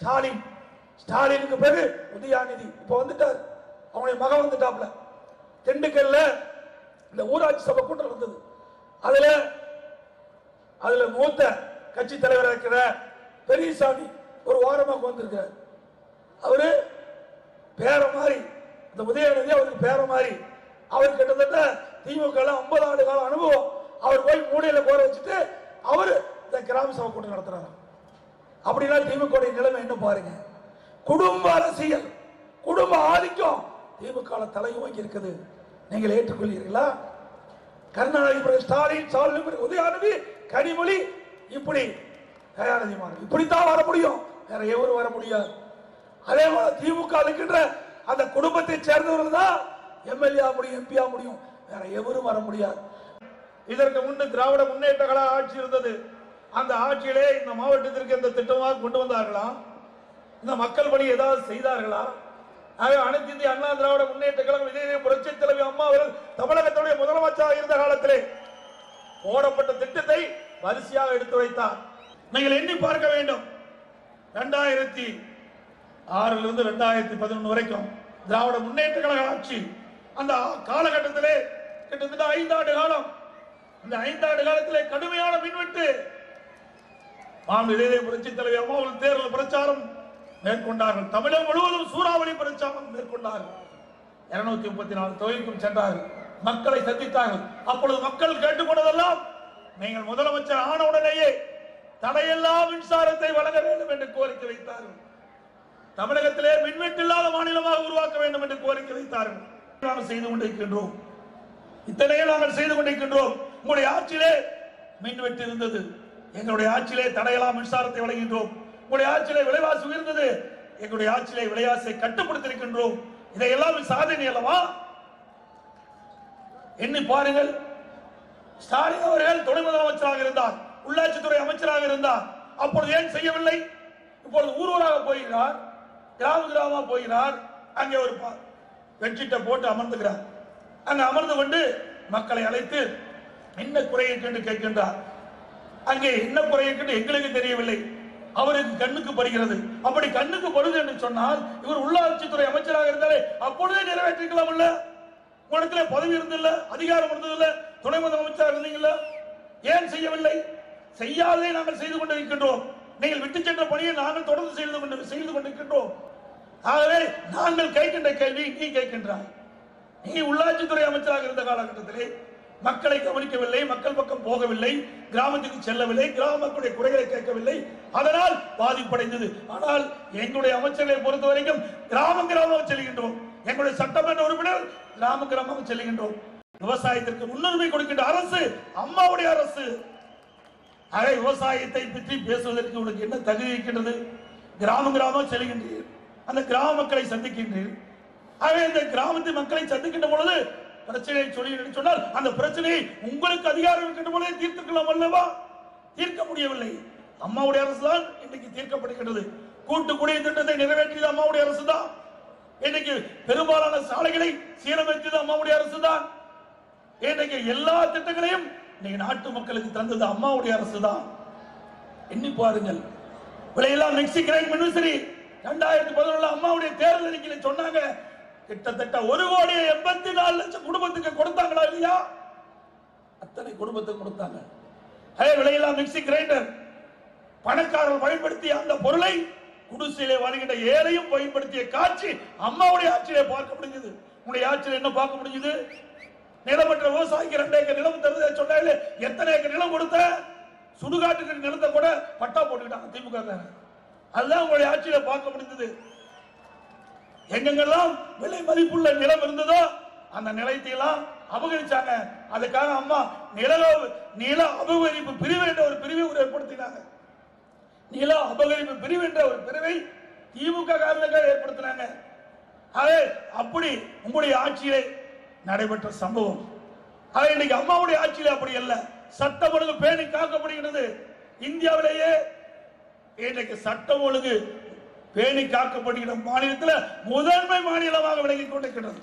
ஸ்டாலின் ஸ்டாலினுக்கு பிறகு உதயாநிதி இப்ப வந்துட்டார். அவனுடைய மகன் வந்துட்டாப்ல திண்டுக்கல்ல இந்த ஊராட்சி சபை கூட்டம் இருந்தது அதுல அதுல மூத்த கட்சி தலைவர் இருக்கிற பெரியசாமி ஒரு வாரமாக வந்திருக்கிறார். அவரு பேர மாதிரி இந்த உதயநிதி அவருக்கு பேர மாதிரி அவர் கிட்டத்தட்ட திமுக ஐம்பது ஆண்டு கால அனுபவம் அவர் போய் மூடையில போற வச்சுட்டு அவரு இந்த கிராம சபை கூட்டம் நடத்துறாரு. அப்படின்னா திமுக நிலைமை என்ன பாருங்க. குடும்ப அரசியல் குடும்ப ஆதிக்கம் திமுக தலை இருக்குது. நீங்கள் ஏற்றுக்கொள்கிறீர்களா? கருணாநிதி ஸ்டாலின் ஸ்டாலின் உதயாநிதி கனிமொழி இப்படி தயாநிதி மாறன் இப்படித்தான் வர முடியும். வேற எவரும் வர முடியாது. அதே போல திமுக இருக்கின்ற அந்த குடும்பத்தை சேர்ந்தவர்கள் தான் எம்எல்ஏ முடியும் எம்பி முடியும் வேற எவரும் வர முடியாது. இதற்கு முன்பு திராவிட முன்னேற்ற கழக ஆட்சி இருந்தது. அந்த ஆட்சியிலே இந்த மாவட்டத்திற்கு இந்த திட்டமாக கொண்டு வந்தார்களா? இந்த மக்கள் பணி ஏதாவது செய்தார்களா? அனைத்து இந்திய அண்ணா திராவிட முன்னேற்ற கழகம் இதே புரட்சி தலைவி அம்மா அவர்கள் தமிழகத்துடைய முதலமைச்சராக இருந்த காலத்திலே போடப்பட்ட திட்டத்தை வரிசையாக எடுத்து வைத்தார். நீங்கள் எண்ணி பார்க்க வேண்டும். இரண்டாயிரத்தி ஆறுல இருந்து இரண்டாயிரத்தி பதினொன்று வரைக்கும் திராவிட முன்னேற்ற கழக ஆட்சி அந்த காலகட்டத்திலே கிட்டத்தட்ட ஐந்தாண்டு காலம். அந்த ஐந்தாண்டு காலத்திலே கடுமையான மின்வெட்டு மாநில புரட்சி தலைவி அம்மா அவர்கள் தேர்தல் பிரச்சாரம் மேற்கொண்டார்கள். தமிழகம் முழுவதும் சூறாவளி பிரச்சாரம் மேற்கொண்டார்கள். இருநூத்தி முப்பத்தி நாலு தொகுதிக்கும் சென்றார்கள். மக்களை சந்தித்தார்கள். அப்பொழுது மக்கள் கேட்டுக்கொண்டதெல்லாம் நீங்கள் முதலமைச்சர் ஆன உடனேயே தடையில்லா மின்சாரத்தை வழங்க வேண்டும் என்று கோரிக்கை வைத்தார்கள். தமிழகத்திலே மின்வெட்டு இல்லாத மாநிலமாக உருவாக்க வேண்டும் என்று கோரிக்கை வைத்தார்கள். நாங்கள் செய்து கொண்டிருக்கின்றோம். இத்தனையே நாங்கள் செய்து கொண்டிருக்கின்றோம். உங்களுடைய ஆட்சியிலே மின்வெட்டு இருந்தது. எங்களுடைய ஆட்சியிலே தடையெல்லாம் மின்சாரத்தை வழங்குகின்றோம். உங்களுடைய ஆட்சியிலே விலைவாசி உயர்ந்தது. எங்களுடைய ஆட்சியிலே விலைவாசியை கட்டுப்படுத்தியிருக்கின்றோம். இதையெல்லாம் சாதனை அல்லவா? எண்ணி பாருங்கள். ஸ்டாலின் அவர்கள் துணை முதலமைச்சராக இருந்தார்? உள்ளாட்சித்துறை அமைச்சராக இருந்தார். அப்பொழுது ஏன் செய்யவில்லை? இப்பொழுது ஊர்வலாக போகிறார். கிராம கிராமமாக போகிறார். அங்கே ஒரு பா- பெட்ஷீட்டை போட்டு அமர்ந்துகிறார் அங்க அமர்ந்து கொண்டு மக்களை அழைத்து என்ன குறை என்று கேட்கின்றார்? அங்கே என்ன குறை எங்களுக்கு தெரியவில்லை. அவருக்கு கண்ணுக்கு படுகிறது. அப்படி கண்ணுக்கு படுது என்று சொன்னால் இவர் உள்ளாட்சித்துறை அமைச்சராக இருந்தாலே அப்பொழுதே நிறைவேற்றிக்கலாம் இல்ல? உங்களிடத்துல பதவி இருந்தில்ல அதிகாரம் இருந்ததில்ல துணை முதலமைச்சராக இருந்தீங்கல்ல? ஏன் செய்யவில்லை? செய்யாதே நாங்கள் செய்து கொண்டிருக்கின்றோம். நீங்கள் விட்டு சென்ற பணியை நாங்கள் தொடர்ந்து செய்து கொண்டு செய்து கொண்டிருக்கின்றோம். ஆகவே நாங்கள் கேட்கின்ற கேள்வி நீ கேட்கின்றாய். நீ உள்ளாட்சித்துறை அமைச்சராக இருந்த காலகட்டத்திலே மக்களை கவனிக்கவில்லை மக்கள் பக்கம் போகவில்லை கிராமத்துக்கு செல்லவில்லை கிராம மக்களுடைய குறைகளை கேட்கவில்லை. அதனால் பாதிப்படைந்தது. ஆனால் எங்களுடைய அமைச்சர்களை பொறுத்த வரைக்கும் கிராமம் கிராமமாக செல்கின்றோம். எங்களுடைய சட்டமன்ற உறுப்பினர் கிராம கிராமமாக செல்கின்றோம். விவசாயத்திற்கு முன்னுரிமை கொடுக்கின்ற அரசு அம்மாவுடைய அரசு. ஆக விவசாயத்தை பற்றி பேசுவதற்கு உனக்கு என்ன தகுதி இருக்கின்றது? கிராம கிராமம் செல்கின்றீர். அந்த கிராம மக்களை சந்திக்கின்றீர். ஆகவே இந்த கிராமத்து மக்களை சந்திக்கின்ற பொழுது பிரச்சனையை சொல்லி சொன்னால் அந்த பிரச்சனையை உங்களுக்கு அதிகாரம் இருக்கின்ற போதே தீர்த்துக்கலாம் அல்லவா? தீர்க்க முடியவில்லை. அம்மாவுடைய அரசு தான் இன்றைக்கு தீர்க்கப்படுகின்றது. கூட்டு குடிய திட்டத்தை நிறைவேற்றியது அம்மாவுடைய அரசு தான் இன்னைக்கு பெரும்பாலான சாலைகளை சீரமைத்தது அம்மாவுடைய அரசு தான் இன்னைக்கு எல்லா திட்டங்களையும் இன்னைக்கு நாட்டு மக்களுக்கு தந்தது அம்மாவுடைய அரசு தான் எண்ணி பாருங்கள். விலையெல்லாம் மெக்சிகிரேன் கிரைம் ரெண்டாயிரத்தி பதினொன்றுல அம்மாவுடைய தேர்தல் அறிக்கையில சொன்னாங்க. கிட்டத்தட்ட ஒரு கோடி எண்பத்தி நாலு லட்சம் குடும்பத்துக்கு கொடுத்தாங்களா இல்லையா? அத்தனை குடும்பத்துக்கு கொடுத்தாங்க. அதே விலையெல்லாம் மிக்சி கிரைண்டர். பணக்காரர் பயன்படுத்திய அந்த பொருளை குடிசையிலே வருகின்ற ஏழையும் பயன்படுத்திய காட்சி அம்மாவுடைய ஆட்சியிலே பார்க்க முடிஞ்சது. உங்களுடைய ஆட்சியில் என்ன பார்க்க முடிஞ்சது? நிலமற்ற விவசாயிக்கு ரெண்டு ஏக்கர் நிலம் தருது சொன்னாலே எத்தனை ஏக்கர் நிலம் கொடுத்த? சுடுகாட்டுக்கு நிலத்தை கூட பட்டா போட்டுக்கிட்டாங்க திமுக காரங்க. அதுதான் உங்களுடைய ஆட்சியில பார்க்க முடிந்தது எங்கெங்கெல்லாம் விலை மதிப்புள்ள நிலம் இருந்ததோ அந்த நிலத்தை எல்லாம் அபகரிச்சாங்க. அதுக்காக அம்மா நில நில அபகரிப்பு பிரிவு என்ற ஒரு பிரிவை ஏற்படுத்தினாங்க. நில அபகரிப்பு பிரிவு என்ற ஒரு பிரிவை திமுக காரணங்கள் ஏற்படுத்தினாங்க. அதே அப்படி உங்களுடைய ஆட்சியிலே நடைபெற்ற சம்பவம். ஆக இன்னைக்கு அம்மாவுடைய ஆட்சியில் அப்படி அல்ல. சட்டம் ஒழுங்கு பேணி காக்கப்படுகிறது. இந்தியாவிலேயே இன்றைக்கு சட்டம் ஒழுங்கு பேணி காக்கப்படுகிற மாநிலத்தில் முதன்மை மாநிலமாக விலகிக் கொண்டிருக்கிறது.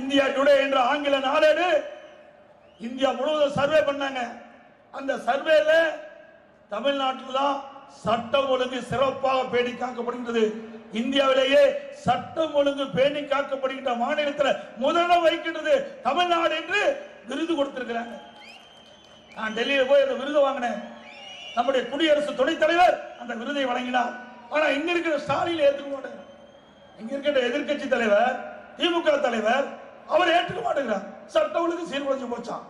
இந்தியா டுடே என்ற ஆங்கில நாளேடு இந்தியா முழுவதும் சர்வே பண்ணாங்க. அந்த சர்வேல தமிழ்நாட்டில் தான் சட்டம் ஒழுங்கு சிறப்பாக பேணி காக்கப்படுகின்றது. இந்தியாவிலேயே சட்டம் ஒழுங்கு பேணி காக்கப்படுகின்ற மாநிலத்தில் முதலிடம் வைக்கின்றது தமிழ்நாடு என்று விருது கொடுத்திருக்கிறாங்க. நான் டெல்லியில் போய் அந்த விருது வாங்கினேன். நம்முடைய குடியரசு துணைத் தலைவர் அந்த விருதை வழங்கினார். ஆனா இங்க இருக்கிற ஸ்டாலின் ஏற்றுக்க மாட்டேங்கிறார். இங்க இருக்கிற எதிர்க்கட்சி தலைவர் திமுக தலைவர் அவர் ஏற்றுக்க மாட்டேங்கிறார். சட்ட ஒழுங்கு சீர்குலைஞ்சு போச்சான்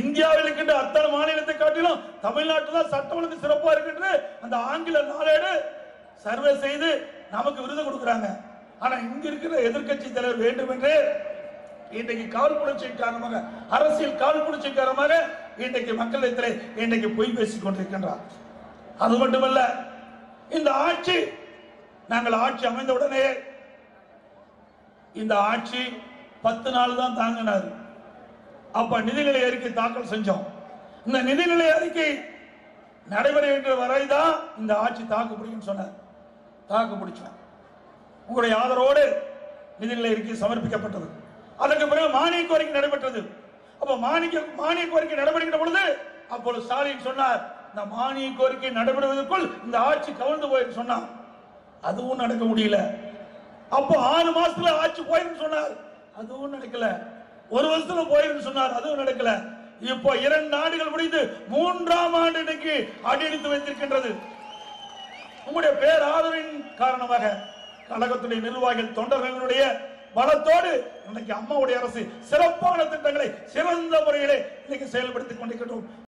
இந்தியாவில் இருக்கின்ற அத்தனை மாநிலத்தை காட்டிலும் தமிழ்நாட்டில் தான் சட்ட ஒழுங்கு சிறப்பா இருக்கின்ற அந்த ஆங்கில நாளேடு சர்வே செய்து நமக்கு விருது கொடுக்குறாங்க. ஆனா இங்க இருக்கிற எதிர்க்கட்சி தலைவர் வேண்டுமென்றே இன்றைக்கு காழ்ப்புணர்ச்சியின் காரணமாக அரசியல் காழ்ப்புணர்ச்சியின் காரணமாக இன்றைக்கு மக்களிடத்திலே இன்றைக்கு பொய் பேசிக் கொண்டிருக்கின்றார். அது மட்டுமல்ல இந்த ஆட்சி நாங்கள் ஆட்சி அமைந்த உடனே இந்த ஆட்சி பத்து நாள் தான் தாங்கினார். அப்ப நிதிநிலை அறிக்கை தாக்கல் செஞ்சோம். இந்த நிதிநிலை அறிக்கை நடைபெறுகின்ற வரைதான் இந்த ஆட்சி தாக்கு பிடிக்கும் சொன்னார். தாக்கு பிடிச்சோம் உங்களுடைய ஆதரவோடு நிதிநிலை அறிக்கை சமர்ப்பிக்கப்பட்டது. அதற்கு பிறகு மானிய கோரிக்கை நடைபெற்றது. அப்ப மானிய மானிய கோரிக்கை நடைபெறுகின்ற பொழுது அப்பொழுது ஸ்டாலின் சொன்னார் இந்த மானிய கோரிக்கை நடைபெறுவதற்குள் இந்த ஆட்சி கவர்ந்து போயிருக்கு சொன்னான். அதுவும் நடக்க முடியல. அப்போ ஆறு மாசத்துல ஆட்சி போயிருந்து சொன்னார். அதுவும் நடக்கல. ஒரு வருஷத்துல போயிருந்து சொன்னார். அதுவும் நடக்கல. இப்போ இரண்டு ஆண்டுகள் முடிந்து மூன்றாம் ஆண்டு இன்னைக்கு அடியெடுத்து வைத்திருக்கின்றது. உங்களுடைய பேர் ஆதரவின் காரணமாக கழகத்துடைய நிர்வாகிகள் தொண்டர்களுடைய பலத்தோடு இன்னைக்கு அம்மாவுடைய அரசு சிறப்பான திட்டங்களை சிறந்த முறையிலே இன்னைக்கு செயல்படுத்திக் கொண்டிருக்கிறோம்